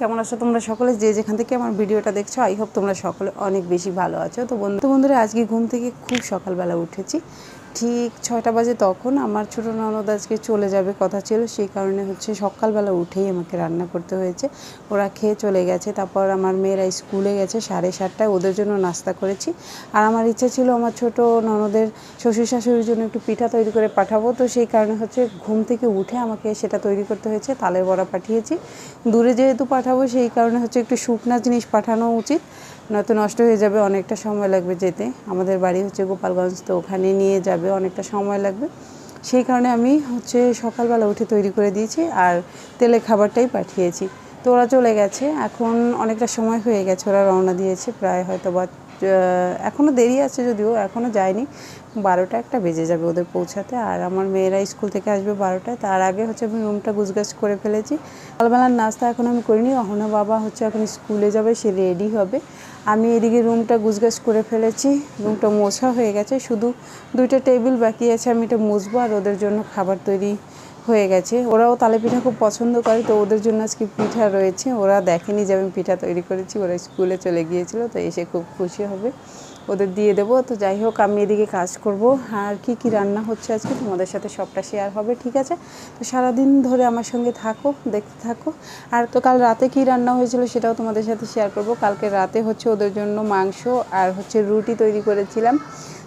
কেমন আছো তোমরা সকলে? যে যেখান থেকে আমার ভিডিওটা দেখছ আই হোপ তোমরা সকলে অনেক বেশি ভালো আছো। তো বন্ধু বন্ধুরা, আজকে ঘুম থেকে খুব সকালবেলা উঠেছি। ঠিক ছয়টা বাজে তখন আমার ছোটো ননদ আজকে চলে যাবে কথা ছিল, সেই কারণে হচ্ছে সকালবেলা উঠেই আমাকে রান্না করতে হয়েছে। ওরা খেয়ে চলে গেছে, তারপর আমার মেয়েরা স্কুলে গেছে সাড়ে সাতটায়, ওদের জন্য নাস্তা করেছি। আর আমার ইচ্ছা ছিল আমার ছোট ননদের শ্বশুর শাশুড়ির জন্য একটু পিঠা তৈরি করে পাঠাবো, তো সেই কারণে হচ্ছে ঘুম থেকে উঠে আমাকে সেটা তৈরি করতে হয়েছে, তালের বড়া পাঠিয়েছি। দূরে যেহেতু পাঠাবো, সেই কারণে হচ্ছে একটু শুকনা জিনিস পাঠানো উচিত। নয়তো নষ্ট হয়ে যাবে, অনেকটা সময় লাগবে যেতে। আমাদের বাড়ি হচ্ছে গোপালগঞ্জ, তো ওখানে নিয়ে যাবে, অনেকটা সময় লাগবে। সেই কারণে আমি হচ্ছে সকালবেলা উঠে তৈরি করে দিয়েছি আর তেলে খাবারটাই পাঠিয়েছি। তো ওরা চলে গেছে, এখন অনেকটা সময় হয়ে গেছে, ওরা রওনা দিয়েছে প্রায় হয়তো বা এখনও দেরি আছে যদিও এখনও যায়নি। বারোটা একটা বেজে যাবে ওদের পৌঁছাতে, আর আমার মেয়েরা স্কুল থেকে আসবে বারোটায়, তার আগে হচ্ছে আমি রুমটা গুছগাছ করে ফেলেছি। সকালবেলার নাস্তা এখন আমি করিনি, অহনা বাবা হচ্ছে এখন স্কুলে যাবে, সে রেডি হবে। আমি এদিকে রুমটা গুছগাছ করে ফেলেছি, রুমটা মোছা হয়ে গেছে, শুধু দুইটা টেবিল বাকি আছে, আমি এটা মুছবো আর ওদের জন্য খাবার তৈরি হয়ে গেছে। ওরাও তালে পিঠা খুব পছন্দ করে, তো ওদের জন্য আজকে পিঠা রয়েছে। ওরা দেখেনি যে আমি পিঠা তৈরি করেছি, ওরা স্কুলে চলে গিয়েছিল, তো এসে খুব খুশি হবে। ওদের দিয়ে দেবো। তো যাই হোক, আমি এদিকে কাজ করব। আর কি কি রান্না হচ্ছে আজকে তোমাদের সাথে সবটা শেয়ার হবে, ঠিক আছে? তো সারাদিন ধরে আমার সঙ্গে থাকো, দেখতে থাকো। আর তো কাল রাতে কি রান্না হয়েছিল সেটাও তোমাদের সাথে শেয়ার করব। কালকে রাতে হচ্ছে ওদের জন্য মাংস আর হচ্ছে রুটি তৈরি করেছিলাম।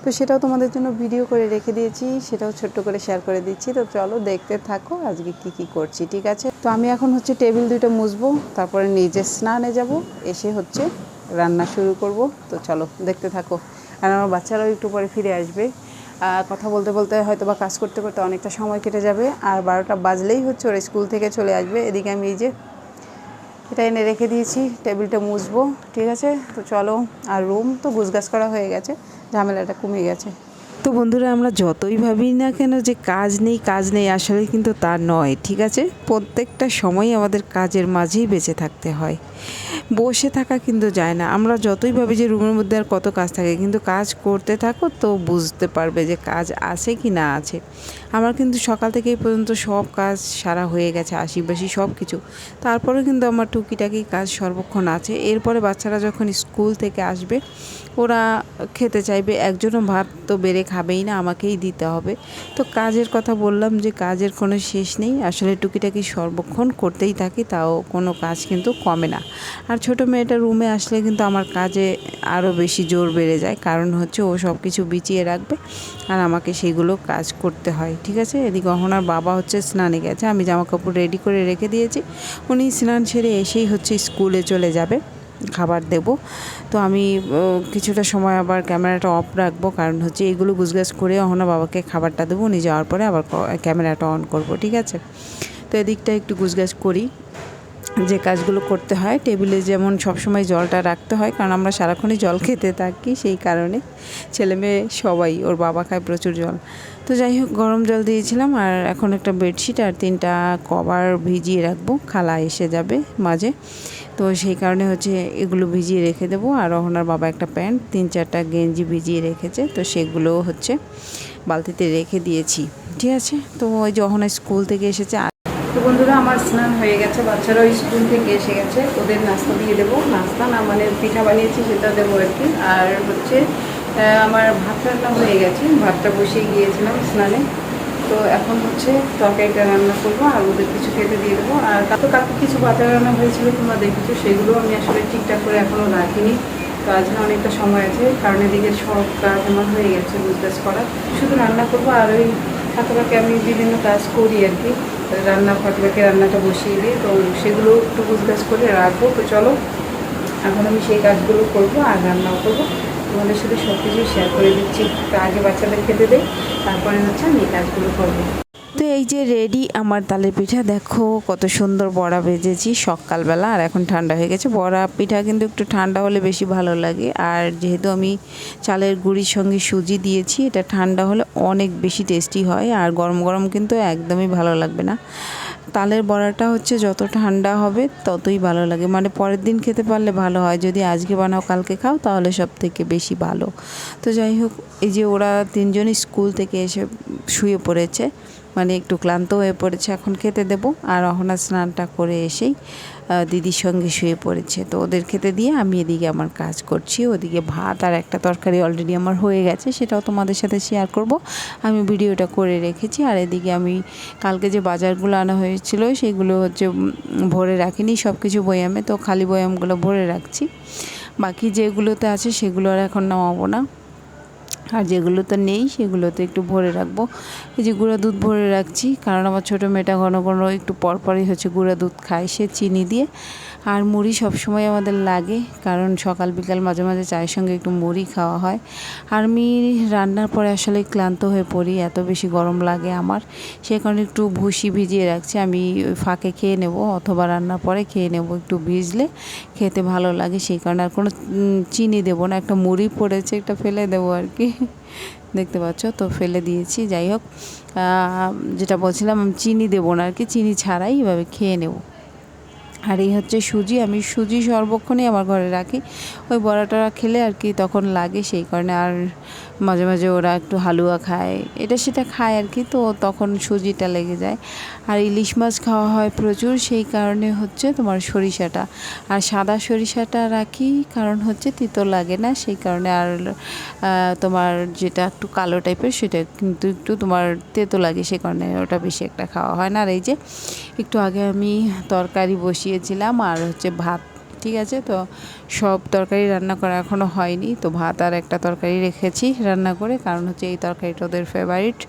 তো সেটাও তোমাদের জন্য ভিডিও করে রেখে দিয়েছি, সেটাও ছোট্ট করে শেয়ার করে দিচ্ছি। তো চলো দেখতে থাকো আজকে কি কি করছি, ঠিক আছে? তো আমি এখন হচ্ছে টেবিল দুইটা মুছবো, তারপরে নিজে স্নানে যাব, এসে হচ্ছে রান্না শুরু করব। তো চলো, দেখতে থাকো। আর আমার বাচ্চারাও একটু পরে ফিরে আসবে। কথা বলতে বলতে হয়তো বা কাজ করতে করতে অনেকটা সময় কেটে যাবে। আর বারোটা বাজলেই হচ্ছে ওরা স্কুল থেকে চলে আসবে। এদিকে আমি এই যে এটা এনে রেখে দিয়েছি, টেবিলটা মুছবো, ঠিক আছে? তো চলো, আর রুম তো গুছগাছ করা হয়ে গেছে। ঝামেলাটা কমে গেছে। তো বন্ধুরা, আমরা যতই ভাবি না কেন যে কাজ নেই কাজ নেই, আসলে কিন্তু তা নয়, ঠিক আছে? প্রত্যেকটা সময় আমাদের কাজের মাঝেই বেঁচে থাকতে হয়। বসে থাকা কিন্তু যায় না। আমরা যতই ভাবি যে রুমের মধ্যে আর কত কাজ থাকে, কিন্তু কাজ করতে থাকো তো বুঝতে পারবে যে কাজ আছে কি না আছে। আমার কিন্তু সকাল থেকে পর্যন্ত সব কাজ সারা হয়ে গেছে আশিবাসি সব কিছু তারপরে কিন্তু আমার টুকিটাকি কাজ সর্বক্ষণ আছে। এরপরে বাচ্চারা যখন স্কুল থেকে আসবে, ওরা খেতে চাইবে, একজনও ভাত তো বেড়ে খাবেই না, আমাকেই দিতে হবে। তো কাজের কথা বললাম যে কাজের কোনো শেষ নেই, আসলে টুকিটাকি সর্বক্ষণ করতেই থাকি, তাও কোনো কাজ কিন্তু কমে না। আর ছোটো মেয়েটা রুমে আসলে কিন্তু আমার কাজে আরও বেশি জোর বেড়ে যায়, কারণ হচ্ছে ও সব কিছু বিছিয়ে রাখবে আর আমাকে সেগুলো কাজ করতে হয়, ঠিক আছে? এদিকে অহনার বাবা হচ্ছে স্নানে গেছে, আমি জামা কাপড় রেডি করে রেখে দিয়েছি। উনি স্নান সেরে এসেই হচ্ছে স্কুলে চলে যাবে। খাবার দেব। তো আমি কিছুটা সময় আবার ক্যামেরাটা অফ রাখব, কারণ হচ্ছে এগুলো গুছগাছ করে অহনা বাবাকে খাবারটা দেবো, উনি যাওয়ার পরে আবার ক্যামেরাটা অন করব, ঠিক আছে? তো এদিকটা একটু গুছগাছ করি, যে কাজগুলো করতে হয়। টেবিলে যেমন সবসময় জলটা রাখতে হয়, কারণ আমরা সারাক্ষণই জল খেতে থাকি, সেই কারণে ছেলে মেয়ে সবাই, ওর বাবা খায় প্রচুর জল। তো যাই হোক, গরম জল দিয়েছিলাম, আর এখন একটা বেডশিট আর তিনটা কভার ভিজিয়ে রাখব, খালা এসে যাবে মাঝে। তো সেই কারণে হচ্ছে এগুলো ভিজিয়ে রেখে দেবো। আর অহনার বাবা একটা প্যান্ট, তিন চারটা গেঞ্জি ভিজিয়ে রেখেছে। তো সেগুলো হচ্ছে বালতিতে রেখে দিয়েছি। ঠিক আছে? তো ওই যে অহনা স্কুল থেকে এসেছে। তো বন্ধুরা, আমার স্নান হয়ে গেছে। বাচ্চারাও স্কুল থেকে এসে গেছে। ওদের নাস্তা দিয়ে দেবো। নাস্তা না মানে পিঠা বানিয়েছি সেটা দেবো আর কি। আর হচ্ছে আমার ভাত রান্না হয়ে গেছে। ভাতটা বসিয়ে গিয়েছিলাম স্নানে। তো এখন হচ্ছে তরকারিটা রান্না করব, আর ওদের কিছু খেতে দিয়ে দেবো। আর তো কালকে কিছু ভাতের রান্না হয়েছিল, তোমরা দেখেছ, সেগুলো আমি আসলে ঠিকঠাক করে এখনও রাখিনি। তো আজকে অনেকটা সময় আছে, কারণ এদিকে সব কাজ আমার হয়ে গেছে বুঝবাস করা শুধু রান্না করব, আর ওই ফাঁকে আমি বিভিন্ন কাজ করি আর কি। রান্না ফাঁকে রান্নাটা বসিয়ে দিই, তো সেগুলো একটু বুঝগাছ করে রাখব। তো চলো, এখন আমি সেই কাজগুলো করব, আর রান্নাও করব। তোমাদের সাথে সব কিছু শেয়ার করে দিচ্ছি। আগে বাচ্চাদের খেতে দেয় তারপরে হচ্ছে আমি কাজগুলো করব। তো এই যে রেডি আমার তালের পিঠা, দেখো কত সুন্দর বড়া ভেজেছি সকালবেলা, আর এখন ঠান্ডা হয়ে গেছে। বড়া পিঠা কিন্তু একটু ঠান্ডা হলে বেশি ভালো লাগে, আর যেহেতু আমি চালের গুঁড়ির সঙ্গে সুজি দিয়েছি, এটা ঠান্ডা হলে অনেক বেশি টেস্টি হয়, আর গরম গরম কিন্তু একদমই ভালো লাগবে না। তালের বড়াটা হচ্ছে যত ঠান্ডা হবে ততই ভালো লাগে। মানে পরের দিন খেতে পারলে ভালো হয়। যদি আজকে বানাও, কালকে খাও, তাহলে সব থেকে বেশি ভালো। তো যাই হোক, এই যে ওরা তিনজনই স্কুল থেকে এসে শুয়ে পড়েছে। মানে একটু ক্লান্ত হয়ে পড়েছে, এখন খেতে দেব। আর অহনা স্নানটা করে এসেই দিদির সঙ্গে শুয়ে পড়েছে। তো ওদের খেতে দিয়ে আমি এদিকে আমার কাজ করছি। ওদিকে ভাত আর একটা তরকারি অলরেডি আমার হয়ে গেছে, সেটাও তোমাদের সাথে শেয়ার করব। আমি ভিডিওটা করে রেখেছি। আর এদিকে আমি কালকে যে বাজারগুলো আনা হয়েছিল, সেগুলো হচ্ছে ভরে রাখিনি সব কিছু বয়ামে। তো খালি বয়ামগুলো ভরে রাখছি। বাকি যেগুলোতে আছে, সেগুলো আর এখন নামাবো না। আর যেগুলো তো নেই সেগুলোতে একটু ভরে রাখব। এই যে গুঁড়া দুধ ভরে রাখছি, কারণ আমার ছোটো মেয়েটা ঘন ঘন একটু পরপরই হচ্ছে গুঁড়া দুধ খায়, সে চিনি দিয়ে। আর মুড়ি সবসময় আমাদের লাগে, কারণ সকাল বিকাল মাঝে মাঝে চায়ের সঙ্গে একটু মুড়ি খাওয়া হয়। আর আমি রান্নার পরে আসলে ক্লান্ত হয়ে পড়ি, এত বেশি গরম লাগে আমার। সে কারণে একটু ভুসি ভিজিয়ে রাখছি, আমি ফাঁকে খেয়ে নেব, অথবা রান্নার পরে খেয়ে নেব, একটু ভিজলে খেতে ভালো লাগে। সেই কারণে আর কোনো চিনি দেবো না, একটা মুড়ি পড়েছে, একটা ফেলে দেবো আর কি। দেখতে পাচ্ছ, তো ফেলে দিয়েছি। যাই হোক যেটা বলছিলাম চিনি দেবো না আর কি, চিনি ছাড়াই এভাবে খেয়ে নেব। আর এই হচ্ছে সুজি। আমি সুজি সর্বক্ষণই আমার ঘরে রাখি। ওই বড়াটা খেলে আর কি তখন লাগে সেই কারণে। আর মাঝে মাঝে ওরা একটু হালুয়া খায়। এটা সেটা খায় আর কি, তো তখন সুজিটা লেগে যায়। আর ইলিশ মাছ খাওয়া হয় প্রচুর, সেই কারণে হচ্ছে তোমার সরিষাটা। আর সাদা সরিষাটা রাখি, কারণ হচ্ছে তিতো লাগে না, সেই কারণে আর তোমার যেটা একটু কালো টাইপের সেটা কিন্তু একটু তোমার তেতো লাগে সে কারণে ওটা বেশি একটা খাওয়া হয় না। আর এই যে একটু আগে আমি তরকারি বসিয়েছিলাম আর হচ্ছে ভাত, ঠিক আছে? তো সব তরকারি রান্না করা এখনও হয়নি। তো ভাত আর একটা তরকারি রেখেছি রান্না করে, কারণ হচ্ছে এই তরকারিটা ওদের ফেভারিট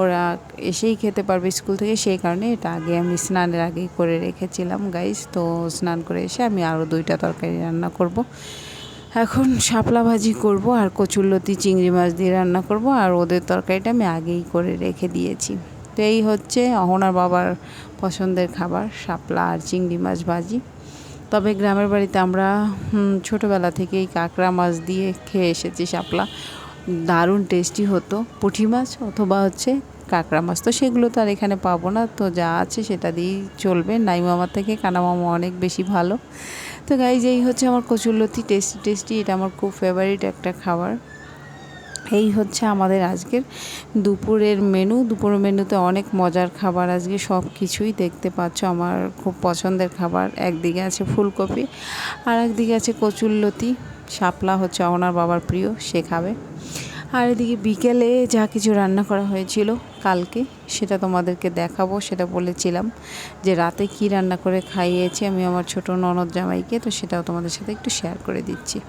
ওরা এসেই খেতে পারবে স্কুল থেকে, সেই কারণে এটা আগে আমি স্নানের আগেই করে রেখেছিলাম গাইস তো স্নান করে এসে আমি আরও দুইটা তরকারি রান্না করব। এখন শাপলা ভাজি করব আর কচুরলতি চিংড়ি মাছ দিয়ে রান্না করব, আর ওদের তরকারিটা আমি আগেই করে রেখে দিয়েছি। তো এই হচ্ছে অহনার বাবার পছন্দের খাবার, শাপলা আর চিংড়ি মাছ ভাজি। তবে গ্রামের বাড়িতে আমরা ছোটোবেলা থেকেই কাঁকড়া মাছ দিয়ে খেয়ে এসেছি শাপলা। দারুণ টেস্টি হতো। পুঁটি মাছ অথবা হচ্ছে কাঁকড়া মাছ। তো সেগুলো তো আর এখানে পাবো না। তো যা আছে সেটা দিয়েই চলবে। নাই মামার থেকে, কানা মামা অনেক বেশি ভালো। তো গাইজ, এই হচ্ছে আমার কচুরলতি টেস্টি টেস্টি। এটা আমার খুব ফেভারিট একটা খাবার। এই হচ্ছে আমাদের আজকের দুপুরের মেনু দুপুরের মেনুতে অনেক মজার খাবার আজকে, সব কিছুই দেখতে পাচ্ছ। আমার খুব পছন্দের খাবার। একদিকে আছে ফুলকপি, আর একদিকে আছে কচুরলতি শাপলা হচ্ছে ওনার বাবার প্রিয়, সে খাবে। আর এদিকে বিকেলে যা কিছু রান্না করা হয়েছিল কালকে, সেটা তোমাদেরকে দেখাবো, সেটা বলেছিলাম যে রাতে কি রান্না করে খাইয়েছি। আমি আমার ছোট ননদ জামাইকে, তো সেটাও তোমাদের সাথে একটু শেয়ার করে দিচ্ছি।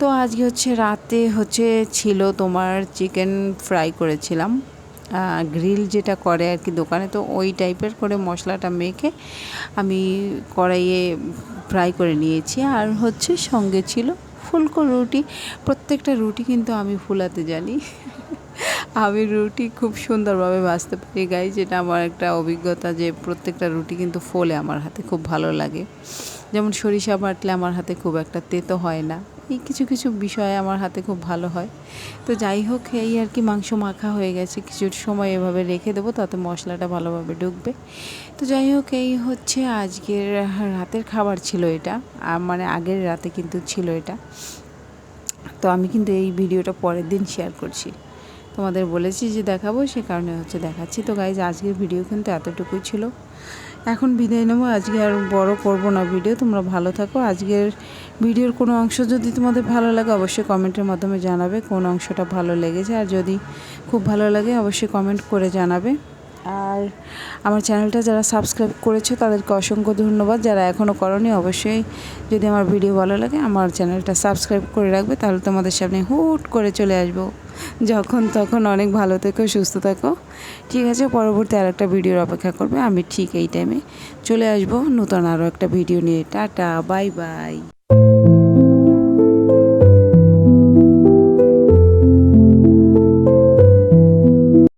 তো আজকে হচ্ছে রাতে হচ্ছে ছিল তোমার চিকেন ফ্রাই করেছিলাম গ্রিল যেটা করে আর কি দোকানে, তো ওই টাইপের করে মশলাটা মেখে আমি কড়াইয়ে ফ্রাই করে নিয়েছি। আর হচ্ছে সঙ্গে ছিল ফুলকো রুটি, প্রত্যেকটা রুটি কিন্তু আমি ফুলাতে জানি। আমি রুটি খুব সুন্দরভাবে ভাজতে পারি গাই যেটা আমার একটা অভিজ্ঞতা যে প্রত্যেকটা রুটি কিন্তু ফোলে আমার হাতে, খুব ভালো লাগে। যেমন সরিষা বাটলে আমার হাতে খুব একটা তেতো হয় না। এই কিছু কিছু বিষয় আমার হাতে খুব ভালো হয়। তো যাই হোক, এই আর কি মাংস মাখা হয়ে গেছে। কিছু সময় এভাবে রেখে দেবো, তাতে মশলাটা ভালোভাবে ঢুকবে। তো যাই হোক, এই হচ্ছে আজকের, রাতের খাবার ছিল এটা। আর মানে আগের রাতে কিন্তু ছিল এটা। তো আমি কিন্তু এই ভিডিওটা পরের দিন শেয়ার করছি। তোমাদের বলেছি যে দেখাবো, সে কারণে হচ্ছে দেখাচ্ছি। তো গাইজ আজকের ভিডিও কিন্তু এতটুকুই ছিল। এখন বিদায় নেব। আজকে আর বড় করব না ভিডিও। তোমরা ভালো থাকো। আজকের ভিডিওর কোনো অংশ যদি তোমাদের ভালো লাগে, অবশ্যই কমেন্টের মাধ্যমে জানাবে কোন অংশটা ভালো লেগেছে। আর যদি খুব ভালো লাগে, অবশ্যই কমেন্ট করে জানাবে। আর আমার চ্যানেলটা যারা সাবস্ক্রাইব করেছ, তাদেরকে অসংখ্য ধন্যবাদ। যারা এখনও করনি, অবশ্যই যদি আমার ভিডিও ভালো লাগে, আমার চ্যানেলটা সাবস্ক্রাইব করে রাখবে, তাহলে তোমাদের সামনে হুট করে চলে আসব। যখন তখন অনেক ভালো থেকো, সুস্থ থাকো। ঠিক আছে, পরবর্তী আর একটা ভিডিওর অপেক্ষা করবে। আমি ঠিক এই টাইমে চলে আসব নতুন আরও একটা ভিডিও নিয়ে। Tata bye bye